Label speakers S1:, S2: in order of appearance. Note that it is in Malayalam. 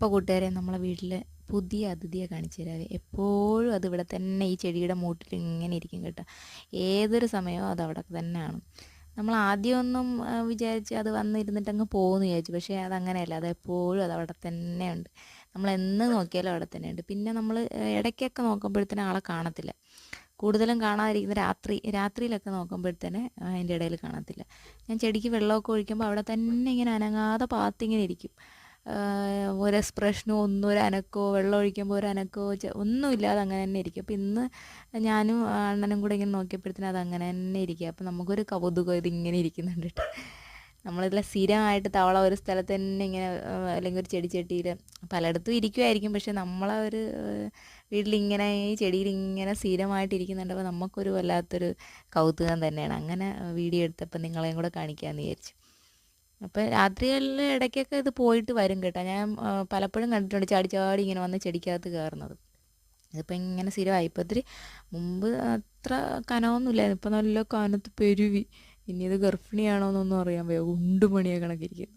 S1: അപ്പോൾ കൂട്ടുകാരെ നമ്മളെ വീട്ടിൽ പുതിയ അതിഥിയെ കാണിച്ചു തരാവേ. എപ്പോഴും അത് ഇവിടെ തന്നെ ഈ ചെടിയുടെ മൂട്ടിൽ ഇങ്ങനെ ഇരിക്കും കേട്ടോ. ഏതൊരു സമയവും അത് അവിടെ തന്നെയാണ്. നമ്മൾ ആദ്യമൊന്നും വിചാരിച്ച് അത് വന്നിരുന്നിട്ട് അങ്ങ് പോകുമെന്ന് വിചാരിച്ചു. പക്ഷേ അതങ്ങനെയല്ല അത് എപ്പോഴും അത് അവിടെ തന്നെയുണ്ട്. നമ്മൾ എന്ന് നോക്കിയാലും അവിടെ തന്നെയുണ്ട്. പിന്നെ നമ്മൾ ഇടയ്ക്കൊക്കെ നോക്കുമ്പോഴത്തേനും ആളെ കാണത്തില്ല. കൂടുതലും കാണാതിരിക്കുന്ന രാത്രി രാത്രിയിലൊക്കെ നോക്കുമ്പോഴത്തേനെ അതിന്റെ ഇടയിൽ കാണത്തില്ല. ഞാൻ ചെടിക്ക് വെള്ളമൊക്കെ ഒഴിക്കുമ്പോൾ അവിടെ തന്നെ ഇങ്ങനെ അനങ്ങാതെ പാത്തിങ്ങനെ ഇരിക്കും. ഒരു എക്സ്പ്രഷനോ ഒന്നും ഒരു അനക്കോ വെള്ളം ഒഴിക്കുമ്പോൾ ഒരു അനക്കോ ഒന്നുമില്ലാതെ അങ്ങനെ തന്നെ ഇരിക്കും. അപ്പം ഇന്ന് ഞാനും അണ്ണനും കൂടെ ഇങ്ങനെ നോക്കിയപ്പോഴത്തേനും അത് അങ്ങനെ തന്നെ ഇരിക്കുക അപ്പം നമുക്കൊരു കൗതുകം ഇതിങ്ങനെ ഇരിക്കുന്നുണ്ട് ട്ടോ. നമ്മളിതിലെ സ്ഥിരമായിട്ട് തവള ഒരു സ്ഥലത്ത് തന്നെ ഇങ്ങനെ അല്ലെങ്കിൽ ഒരു ചെടിച്ചട്ടിയിൽ പലയിടത്തും ഇരിക്കുമായിരിക്കും പക്ഷെ നമ്മളെ ഒരു വീട്ടിലിങ്ങനെ ഈ ചെടിയിൽ ഇങ്ങനെ സ്ഥിരമായിട്ട് ഇരിക്കുന്നുണ്ടപ്പോൾ നമുക്കൊരു വല്ലാത്തൊരു കൗതുകം തന്നെയാണ്. അങ്ങനെ വീഡിയോ എടുത്തപ്പോൾ നിങ്ങളെയും കൂടെ കാണിക്കാമെന്ന് വിചാരിച്ചു. അപ്പം രാത്രികളിൽ ഇടയ്ക്കൊക്കെ ഇത് പോയിട്ട് വരും കേട്ടോ. ഞാൻ പലപ്പോഴും കണ്ടിട്ടുണ്ട് ചാടി ചാടി ഇങ്ങനെ വന്ന് ചെടിക്കകത്ത് കയറുന്നത്. ഇതിപ്പോൾ ഇങ്ങനെ സ്ഥിരമായി. ഇപ്പോൾ ഇത്തിരി മുമ്പ് അത്ര കനമൊന്നുമില്ലായിരുന്നു ഇപ്പം നല്ല കനത്ത് പെരുവി. ഇനി ഇത് ഗർഭിണിയാണോ എന്നൊന്നും അറിയാൻ വയ്യ. ഉണ്ടുമണിയെ കണക്കിരിക്കുന്നു.